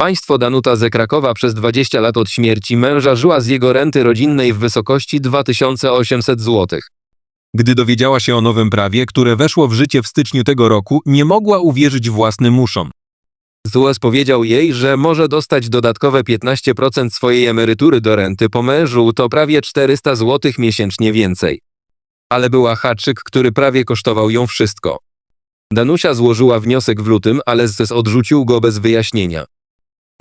Państwo Danuta ze Krakowa przez 20 lat od śmierci męża żyła z jego renty rodzinnej w wysokości 2800 zł. Gdy dowiedziała się o nowym prawie, które weszło w życie w styczniu tego roku, nie mogła uwierzyć własnym uszom. ZUS powiedział jej, że może dostać dodatkowe 15% swojej emerytury do renty po mężu, to prawie 400 zł miesięcznie więcej. Ale była haczyk, który prawie kosztował ją wszystko. Danusia złożyła wniosek w lutym, ale ZUS odrzucił go bez wyjaśnienia.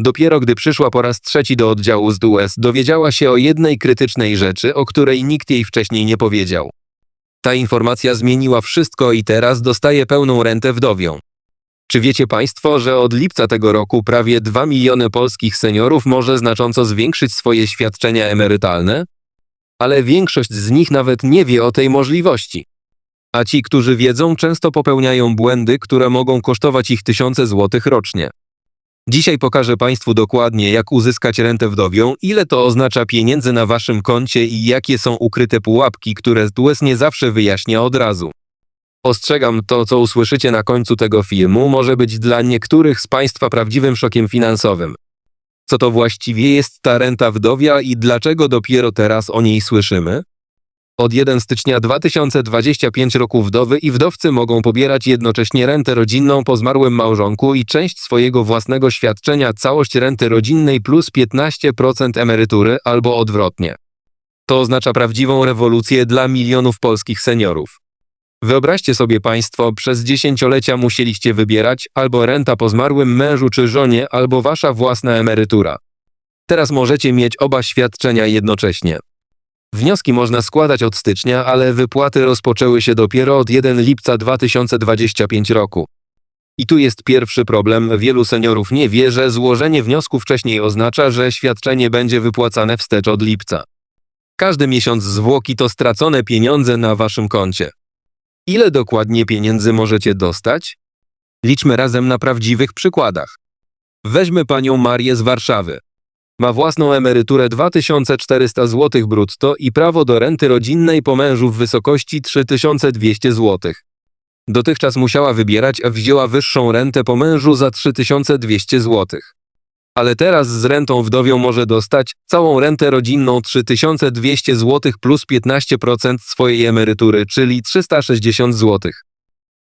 Dopiero gdy przyszła po raz trzeci do oddziału z DUS, dowiedziała się o jednej krytycznej rzeczy, o której nikt jej wcześniej nie powiedział. Ta informacja zmieniła wszystko i teraz dostaje pełną rentę wdowią. Czy wiecie Państwo, że od lipca tego roku prawie 2 miliony polskich seniorów może znacząco zwiększyć swoje świadczenia emerytalne? Ale większość z nich nawet nie wie o tej możliwości. A ci, którzy wiedzą, często popełniają błędy, które mogą kosztować ich tysiące złotych rocznie. Dzisiaj pokażę Państwu dokładnie, jak uzyskać rentę wdowią, ile to oznacza pieniędzy na Waszym koncie i jakie są ukryte pułapki, które DUS nie zawsze wyjaśnia od razu. Ostrzegam, to co usłyszycie na końcu tego filmu może być dla niektórych z Państwa prawdziwym szokiem finansowym. Co to właściwie jest ta renta wdowia i dlaczego dopiero teraz o niej słyszymy? Od 1 stycznia 2025 roku wdowy i wdowcy mogą pobierać jednocześnie rentę rodzinną po zmarłym małżonku i część swojego własnego świadczenia, całość renty rodzinnej plus 15% emerytury albo odwrotnie. To oznacza prawdziwą rewolucję dla milionów polskich seniorów. Wyobraźcie sobie Państwo, przez dziesięciolecia musieliście wybierać albo renta po zmarłym mężu czy żonie, albo Wasza własna emerytura. Teraz możecie mieć oba świadczenia jednocześnie. Wnioski można składać od stycznia, ale wypłaty rozpoczęły się dopiero od 1 lipca 2025 roku. I tu jest pierwszy problem. Wielu seniorów nie wie, że złożenie wniosku wcześniej oznacza, że świadczenie będzie wypłacane wstecz od lipca. Każdy miesiąc zwłoki to stracone pieniądze na waszym koncie. Ile dokładnie pieniędzy możecie dostać? Liczmy razem na prawdziwych przykładach. Weźmy panią Marię z Warszawy. Ma własną emeryturę 2400 zł brutto i prawo do renty rodzinnej po mężu w wysokości 3200 zł. Dotychczas musiała wybierać, a wzięła wyższą rentę po mężu za 3200 zł. Ale teraz z rentą wdowią może dostać całą rentę rodzinną 3200 zł plus 15% swojej emerytury, czyli 360 zł.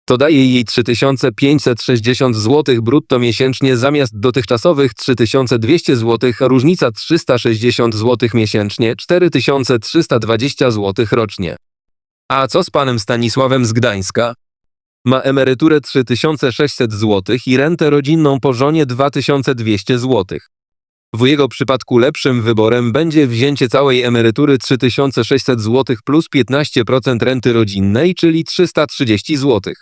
To daje jej 3560 zł brutto miesięcznie zamiast dotychczasowych 3200 zł, a różnica 360 zł miesięcznie, 4320 zł rocznie. A co z panem Stanisławem z Gdańska? Ma emeryturę 3600 zł i rentę rodzinną po żonie 2200 zł. W jego przypadku lepszym wyborem będzie wzięcie całej emerytury 3600 zł plus 15% renty rodzinnej, czyli 330 zł.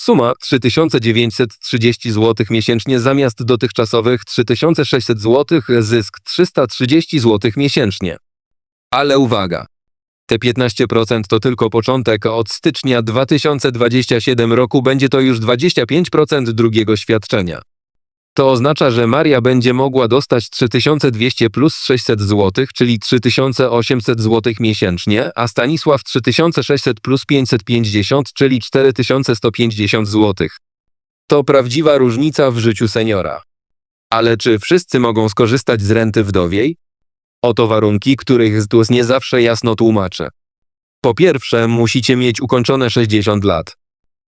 Suma 3930 zł miesięcznie zamiast dotychczasowych 3600 zł, zysk 330 zł miesięcznie. Ale uwaga! Te 15% to tylko początek, od stycznia 2027 roku będzie to już 25% drugiego świadczenia. To oznacza, że Maria będzie mogła dostać 3200 plus 600 zł, czyli 3800 zł miesięcznie, a Stanisław 3600 plus 550, czyli 4150 zł. To prawdziwa różnica w życiu seniora. Ale czy wszyscy mogą skorzystać z renty wdowiej? Oto warunki, których ZUS nie zawsze jasno tłumaczy. Po pierwsze, musicie mieć ukończone 60 lat.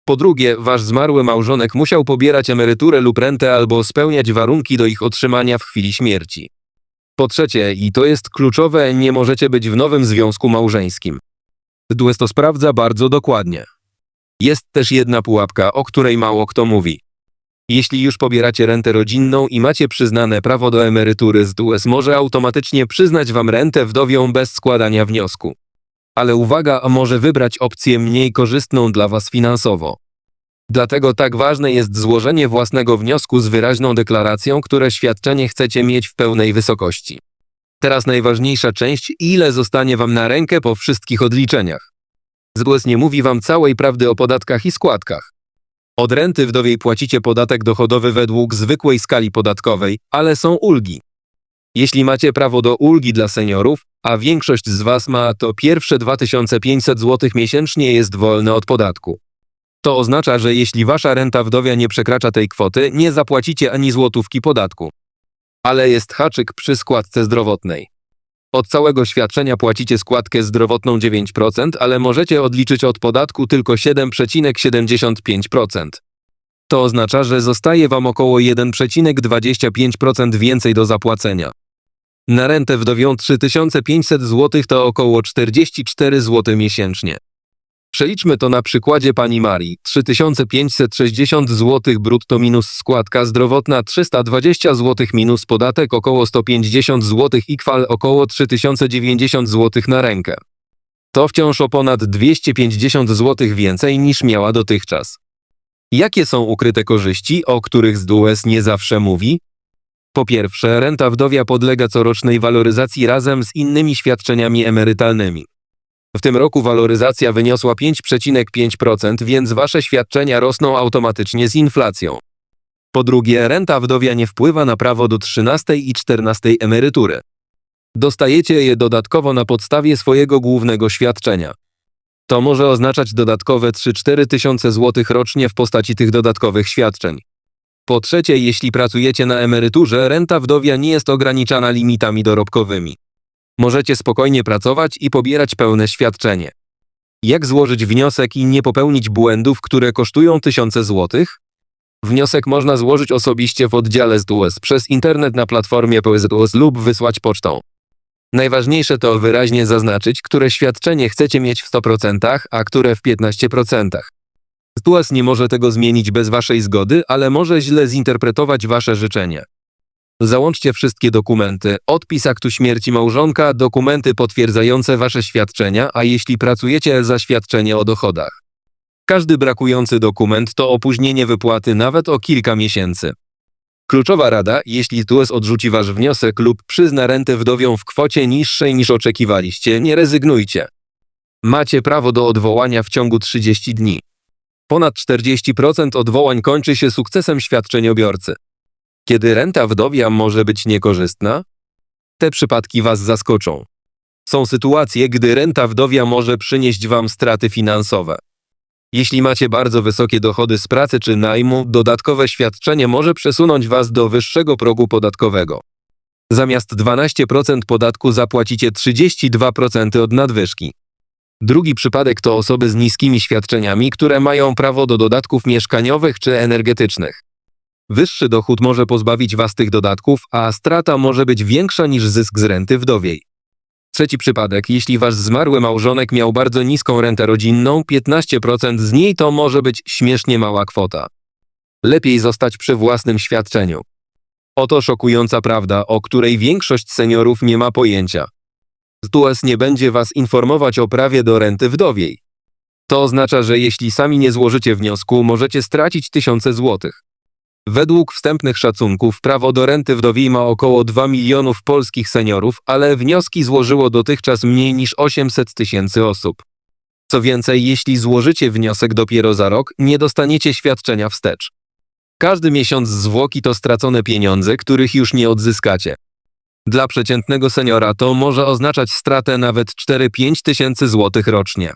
Po drugie, wasz zmarły małżonek musiał pobierać emeryturę lub rentę albo spełniać warunki do ich otrzymania w chwili śmierci. Po trzecie, i to jest kluczowe, nie możecie być w nowym związku małżeńskim. DUS to sprawdza bardzo dokładnie. Jest też jedna pułapka, o której mało kto mówi. Jeśli już pobieracie rentę rodzinną i macie przyznane prawo do emerytury z może automatycznie przyznać wam rentę wdowią bez składania wniosku. Ale uwaga, może wybrać opcję mniej korzystną dla was finansowo. Dlatego tak ważne jest złożenie własnego wniosku z wyraźną deklaracją, które świadczenie chcecie mieć w pełnej wysokości. Teraz najważniejsza część, ile zostanie wam na rękę po wszystkich odliczeniach. ZUS nie mówi wam całej prawdy o podatkach i składkach. Od renty wdowiej płacicie podatek dochodowy według zwykłej skali podatkowej, ale są ulgi. Jeśli macie prawo do ulgi dla seniorów, a większość z Was ma, to pierwsze 2500 zł miesięcznie jest wolne od podatku. To oznacza, że jeśli Wasza renta wdowia nie przekracza tej kwoty, nie zapłacicie ani złotówki podatku. Ale jest haczyk przy składce zdrowotnej. Od całego świadczenia płacicie składkę zdrowotną 9%, ale możecie odliczyć od podatku tylko 7,75%. To oznacza, że zostaje Wam około 1,25% więcej do zapłacenia. Na rentę wdowią 3500 zł to około 44 zł miesięcznie. Przeliczmy to na przykładzie pani Marii. 3560 zł brutto minus składka zdrowotna 320 zł minus podatek około 150 zł i kwal około 3090 zł na rękę. To wciąż o ponad 250 zł więcej niż miała dotychczas. Jakie są ukryte korzyści, o których ZDUS nie zawsze mówi? Po pierwsze, renta wdowia podlega corocznej waloryzacji razem z innymi świadczeniami emerytalnymi. W tym roku waloryzacja wyniosła 5,5%, więc wasze świadczenia rosną automatycznie z inflacją. Po drugie, renta wdowia nie wpływa na prawo do 13 i 14 emerytury. Dostajecie je dodatkowo na podstawie swojego głównego świadczenia. To może oznaczać dodatkowe 3-4 tysiące złotych rocznie w postaci tych dodatkowych świadczeń. Po trzecie, jeśli pracujecie na emeryturze, renta wdowia nie jest ograniczana limitami dorobkowymi. Możecie spokojnie pracować i pobierać pełne świadczenie. Jak złożyć wniosek i nie popełnić błędów, które kosztują tysiące złotych? Wniosek można złożyć osobiście w oddziale ZUS przez internet na platformie PZUS lub wysłać pocztą. Najważniejsze to wyraźnie zaznaczyć, które świadczenie chcecie mieć w 100%, a które w 15%. ZUS nie może tego zmienić bez waszej zgody, ale może źle zinterpretować wasze życzenie. Załączcie wszystkie dokumenty, odpis aktu śmierci małżonka, dokumenty potwierdzające wasze świadczenia, a jeśli pracujecie za świadczenie o dochodach. Każdy brakujący dokument to opóźnienie wypłaty nawet o kilka miesięcy. Kluczowa rada, jeśli TUS odrzuci wasz wniosek lub przyzna rentę wdowią w kwocie niższej niż oczekiwaliście, nie rezygnujcie. Macie prawo do odwołania w ciągu 30 dni. Ponad 40% odwołań kończy się sukcesem świadczeniobiorcy. Kiedy renta wdowia może być niekorzystna? Te przypadki Was zaskoczą. Są sytuacje, gdy renta wdowia może przynieść Wam straty finansowe. Jeśli macie bardzo wysokie dochody z pracy czy najmu, dodatkowe świadczenie może przesunąć Was do wyższego progu podatkowego. Zamiast 12% podatku zapłacicie 32% od nadwyżki. Drugi przypadek to osoby z niskimi świadczeniami, które mają prawo do dodatków mieszkaniowych czy energetycznych. Wyższy dochód może pozbawić Was tych dodatków, a strata może być większa niż zysk z renty wdowiej. Trzeci przypadek, jeśli Wasz zmarły małżonek miał bardzo niską rentę rodzinną, 15% z niej to może być śmiesznie mała kwota. Lepiej zostać przy własnym świadczeniu. Oto szokująca prawda, o której większość seniorów nie ma pojęcia. ZUS nie będzie Was informować o prawie do renty wdowiej. To oznacza, że jeśli sami nie złożycie wniosku, możecie stracić tysiące złotych. Według wstępnych szacunków prawo do renty wdowiej ma około 2 milionów polskich seniorów, ale wnioski złożyło dotychczas mniej niż 800 tysięcy osób. Co więcej, jeśli złożycie wniosek dopiero za rok, nie dostaniecie świadczenia wstecz. Każdy miesiąc zwłoki to stracone pieniądze, których już nie odzyskacie. Dla przeciętnego seniora to może oznaczać stratę nawet 4-5 tysięcy złotych rocznie.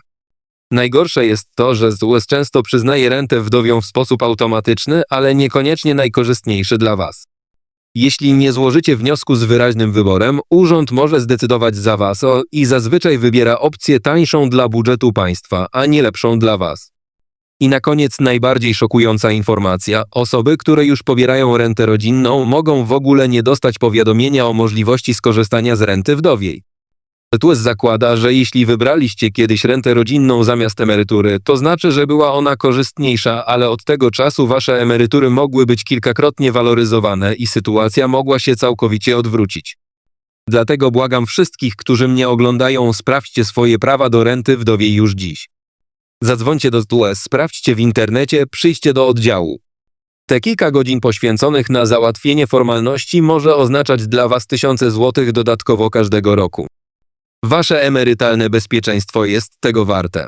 Najgorsze jest to, że ZUS często przyznaje rentę wdowią w sposób automatyczny, ale niekoniecznie najkorzystniejszy dla Was. Jeśli nie złożycie wniosku z wyraźnym wyborem, urząd może zdecydować za Was o, i zazwyczaj wybiera opcję tańszą dla budżetu państwa, a nie lepszą dla Was. I na koniec najbardziej szokująca informacja: osoby, które już pobierają rentę rodzinną, mogą w ogóle nie dostać powiadomienia o możliwości skorzystania z renty wdowiej. TUS zakłada, że jeśli wybraliście kiedyś rentę rodzinną zamiast emerytury, to znaczy, że była ona korzystniejsza, ale od tego czasu wasze emerytury mogły być kilkakrotnie waloryzowane i sytuacja mogła się całkowicie odwrócić. Dlatego błagam wszystkich, którzy mnie oglądają, sprawdźcie swoje prawa do renty wdowiej już dziś. Zadzwońcie do TUS, sprawdźcie w internecie, przyjście do oddziału. Te kilka godzin poświęconych na załatwienie formalności może oznaczać dla Was tysiące złotych dodatkowo każdego roku. Wasze emerytalne bezpieczeństwo jest tego warte.